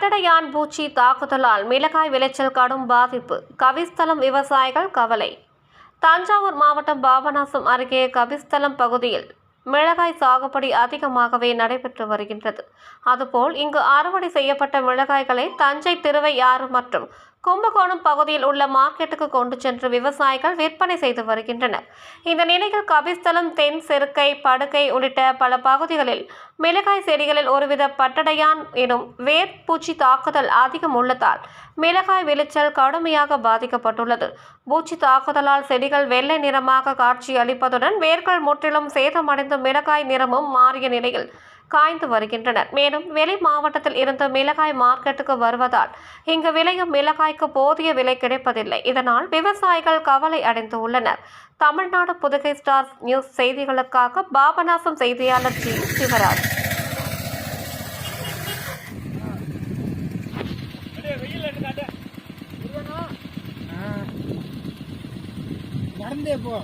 பட்டடையான் பூச்சி தாக்குதலால் மிளகாய் விளைச்சல் கடும் பாதிப்பு. கவிஸ்தலம் விவசாயிகள் கவலை. தஞ்சாவூர் மாவட்டம் பாபநாசம் அருகே கபிஸ்தலம் பகுதியில் மிளகாய் சாகுபடி அதிகமாகவே நடைபெற்று வருகின்றது. அதுபோல் இங்கு அறுவடை செய்யப்பட்ட மிளகாய்களை தஞ்சை திருவையாறு மற்றும் கும்பகோணம் பகுதியில் உள்ள மார்க்கெட்டுக்கு கொண்டு சென்று விவசாயிகள் விற்பனை செய்து வருகின்றனர். இந்த நிலையில் கபிஸ்தலம் தென் செருக்கை படுக்கை உள்ளிட்ட பல பகுதிகளில் மிளகாய் செடிகளில் ஒருவித பட்டடையான் எனும் வேர் பூச்சி தாக்குதல் அதிகம் உள்ளதால் மிளகாய் விளைச்சல் கடுமையாக பாதிக்கப்பட்டுள்ளது. பூச்சி தாக்குதலால் செடிகள் வெள்ளை நிறமாக காட்சி அளிப்பதுடன் வேர்கள் முற்றிலும் சேதமடைந்து மிளகாய் நிறமும் மாறிய நிலையில் காய்ந்து வருகின்றனர். மேலும் வெளி மாவட்டத்தில் இருந்து மிளகாய் மார்க்கெட்டுக்கு வருவதால் இங்கு விளையும் மிளகாய்க்கு போதிய விலை கிடைப்பதில்லை. இதனால் விவசாயிகள் கவலை அடைந்து உள்ளனர். தமிழ்நாடு புதுகை ஸ்டார் நியூஸ் செய்திகளுக்காக பாபநாசம் செய்தியாளர் ஜி. சிவராஜ். நடந்தே போ.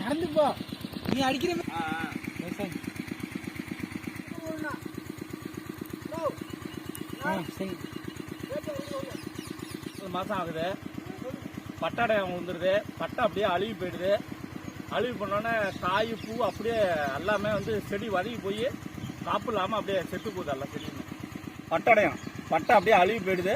நடந்து போ. நீ அடிக்கிற சரி ஒரு மாதம் ஆகுது. பட்டாடையம் விழுந்துருது. பட்டை அப்படியே அழுகி போயிடுது. அழுகி போனோடனே காய் பூ அப்படியே எல்லாமே வந்து செடி வதங்கி போய் காப்பு இல்லாமல் அப்படியே செத்து போகுது எல்லாம் செடியுமே. பட்டாடையம் பட்டை அப்படியே அழுகி போயிடுது.